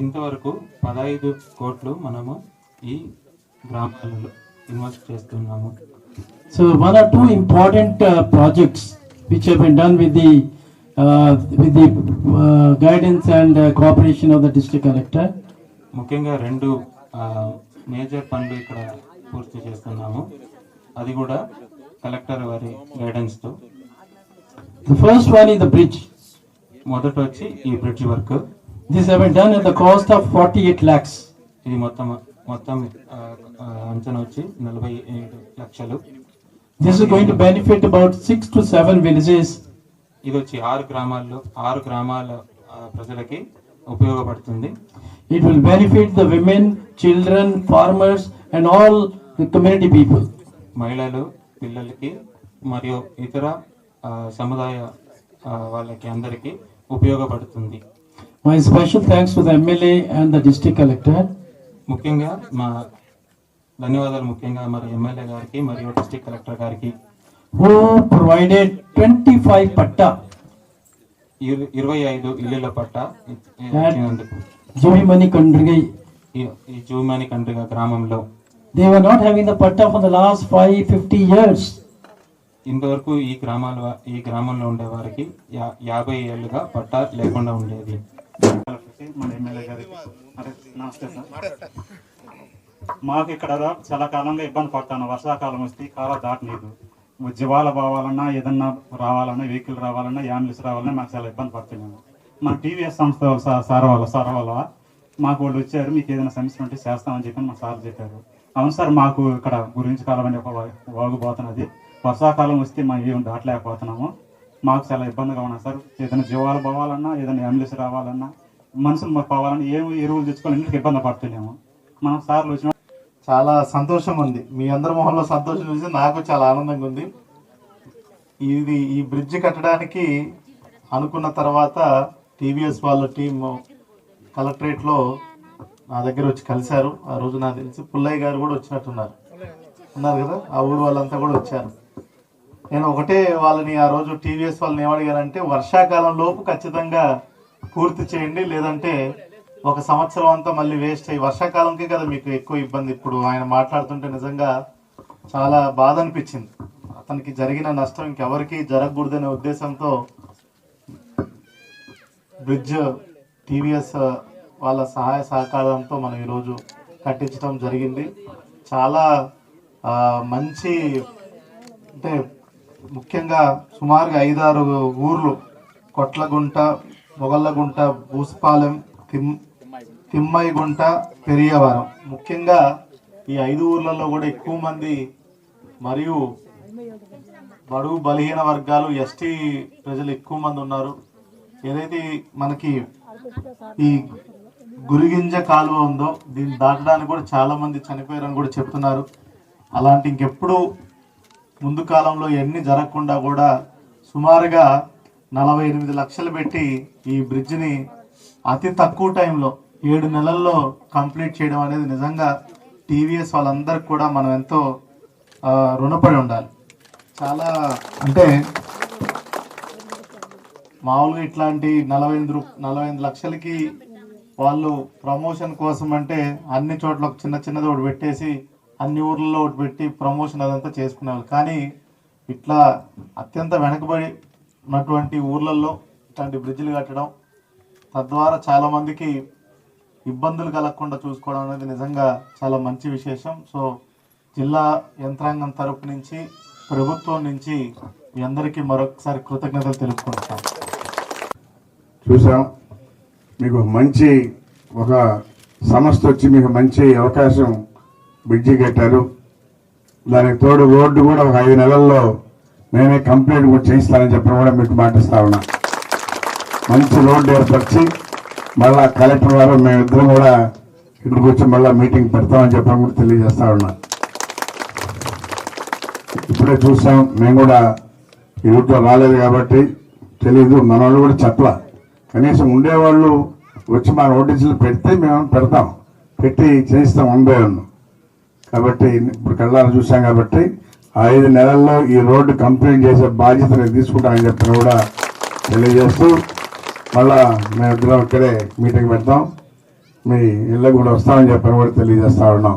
ఇంతవరకు పదహైదు కోట్లు మనము ఈ గ్రామాలలో ఇన్వెస్ట్ చేస్తున్నాము. So one or two important projects which have done with the with the guidance and cooperation of the district collector ముఖ్యంగా రెండు మేజర్ పనులు ఇక్కడ పూర్తి చేస్తున్నాము. అది కూడా కలెక్టర్ వారి గైడెన్స్తో. First one is the bridge మొదట వచ్చి ఈ bridge work this haven done at the cost of forty eight lakhs ఇది మొత్తం మొత్తం అంచనా వచ్చి నలభై ఏడు లక్షలు. This is going to benefit about six to seven villages ఇది వచ్చి ఆరు గ్రామాల్లో ఆరు గ్రామాల ప్రజలకి ఉపయోగపడుతుంది. It will benefit the women children farmers and all community people మహిళలు పిల్లలకి మరియు ఇతర సముదాయ వాళ్ళకి అందరికీ ఉపయోగపడుతుంది. My special thanks to the MLA and the district collector ముఖ్యంగా మా ధన్యవాదాలు ముఖ్యంగా మరి ఎమ్మెల్యే గారికి మరియు డిస్టిక్ కలెక్టర్ గారికి. Who provided twenty five patta ఇరవై ఐదు ఇళ్ళ పట్ట జూమణి కండ్రిగై ఈ జూమణి కండ్రిగ గ్రామంలో. They were not having the patta for the last five fifty years ఇంతవరకు ఈ గ్రామాల ఈ గ్రామంలో ఉండే వారికి యాభై ఏళ్ళుగా పట్టా లేకుండా ఉండేది. మన ఎమ్మెల్యే గారికి అరే, నమస్తే సార్. మాకు ఇక్కడ చాలా కాలంగా ఇబ్బంది పడతాను. వర్షాకాలం వస్తే కాలం దాటలేదు ఉద్యోగాలు పోవాలన్నా ఏదన్నా రావాలన్నా వెహికల్ రావాలన్నా అంబులెన్స్ రావాలన్నా మాకు చాలా ఇబ్బంది పడుతున్నాము మా టీవీఎస్ సంస్థ సార్ సార్ వాళ్ళ సార్ వాళ్ళ మాకు వాళ్ళు వచ్చారు మీకు ఏదైనా సమస్య ఉంటే చేస్తామని చెప్పి మా సార్ చెప్పారు. అవును సార్ మాకు ఇక్కడ గురించి కాలం అనే ఒక వాగుపోతున్నది వర్షాకాలం వస్తే మేము ఏం దాటలేకపోతున్నాము. మాకు చాలా ఇబ్బందిగా ఉన్నాం సార్. ఏదైనా జీవాలు పోవాలన్నా ఏదైనా అంబులెన్స్ రావాలన్నా మనుషులు మాకు కావాలని ఏం ఎరువులు తెచ్చుకోవాలన్నిటికీ ఇబ్బంది పడుతున్నాము. మనం సార్లు వచ్చిన చాలా సంతోషం ఉంది. మీ అందరి మొహంలో సంతోషం చూసి నాకు చాలా ఆనందంగా ఉంది. ఇది ఈ బ్రిడ్జ్ కట్టడానికి అనుకున్న తర్వాత టీవీఎస్ వాళ్ళ టీం కలెక్టరేట్లో నా దగ్గర వచ్చి కలిశారు. ఆ రోజు నాకు తెలిసి పుల్లయ్య గారు కూడా వచ్చినట్టున్నారు. ఉన్నారు కదా? ఆ ఊరు వాళ్ళంతా కూడా వచ్చారు. నేను ఒకటే వాళ్ళని ఆ రోజు టీవీఎస్ వాళ్ళని ఏమడిగానంటే వర్షాకాలం లోపు ఖచ్చితంగా పూర్తి చేయండి. లేదంటే ఒక సంవత్సరం అంతా మళ్ళీ వేస్ట్ అయ్యి వర్షాకాలంకే కదా మీకు ఎక్కువ ఇబ్బంది. ఇప్పుడు ఆయన మాట్లాడుతుంటే నిజంగా చాలా బాధ అనిపించింది. అతనికి జరిగిన నష్టం ఇంకెవరికి జరగకూడదనే ఉద్దేశంతో బ్రిడ్జ్ టీవీఎస్ వాళ్ళ సహాయ సహకారంతో మనం ఈరోజు కట్టించడం జరిగింది. చాలా మంచి అంటే ముఖ్యంగా సుమారుగా ఐదారు ఊర్లు కొట్లగుంట మొగళ్ళగుంట భూస్పాలెం తిమ్ తిమ్మైగుంట పెరియవరం. ముఖ్యంగా ఈ ఐదు ఊర్లలో కూడా ఎక్కువ మంది మరియు బడుగు బలహీన వర్గాలు ఎస్టీ ప్రజలు ఎక్కువ మంది ఉన్నారు. ఏదైతే మనకి ఈ గురిగింజ కాలువ ఉందో దీన్ని దాటడానికి కూడా చాలా మంది చనిపోయారని కూడా చెప్తున్నారు. అలాంటి ఇంకెప్పుడు ముందు కాలంలో ఎన్ని జరగకుండా కూడా సుమారుగా నలభై ఎనిమిది లక్షలు పెట్టి ఈ బ్రిడ్జ్ని అతి తక్కువ టైంలో ఏడు నెలల్లో కంప్లీట్ చేయడం అనేది నిజంగా టీవీఎస్ వాళ్ళందరికి కూడా మనం ఎంతో రుణపడి ఉండాలి. చాలా అంటే మామూలుగా ఇట్లాంటి నలభై ఎనిమిది రూ నలభై ఎనిమిది లక్షలకి వాళ్ళు ప్రమోషన్ కోసం అంటే అన్ని చోట్ల ఒక చిన్న చిన్నది ఒకటి పెట్టేసి అన్ని ఊర్లలో ఒకటి పెట్టి ప్రమోషన్ అదంతా చేసుకునేవాళ్ళు. కానీ ఇట్లా అత్యంత వెనకబడి ఉన్నటువంటి ఊర్లలో ఇట్లాంటి బ్రిడ్జిలు కట్టడం తద్వారా చాలామందికి ఇబ్బందులు కలగకుండా చూసుకోవడం అనేది నిజంగా చాలా మంచి విశేషం. సో జిల్లా యంత్రాంగం తరపు నుంచి ప్రభుత్వం నుంచి మీ అందరికీ మరొకసారి కృతజ్ఞతలు తెలుపుకుంటాం చూసాం మీకు మంచి ఒక సంస్థ వచ్చి మీకు మంచి అవకాశం బ్రిడ్జి కట్టారు. దానికి తోడు రోడ్డు కూడా ఒక ఐదు నెలల్లో నేనే కంప్లీట్ కూడా చేయిస్తానని చెప్పి కూడా మీకు మాటిస్తా ఉన్నా. మంచి రోడ్డు ఏర్పరిచి మళ్ళా కలెక్టర్ గారు మేమిద్దరం కూడా ఇక్కడికి వచ్చి మళ్ళీ మీటింగ్ పెడతామని చెప్పడం కూడా తెలియజేస్తా ఉన్నా. ఇప్పుడే చూసాం మేము కూడా ఈ రాలేదు కాబట్టి తెలియదు మన వాళ్ళు కూడా చెప్పలా. కనీసం ఉండేవాళ్ళు వచ్చి మా నోటీసులు పెడితే మేము పెడతాం. పెట్టి చేయిస్తాం ఉండేవాళ్ళు కాబట్టి ఇప్పుడు కళ్ళారు చూసాం కాబట్టి ఐదు నెలల్లో ఈ రోడ్డు కంప్లీట్ చేసే బాధ్యత నేను తీసుకుంటానని చెప్పిన కూడా తెలియజేస్తూ మళ్ళా మేమిద్దరం ఇక్కడే మీటింగ్ పెడతాం. మీ ఇళ్ళకు కూడా వస్తామని చెప్పని కూడా తెలియజేస్తా ఉన్నాం.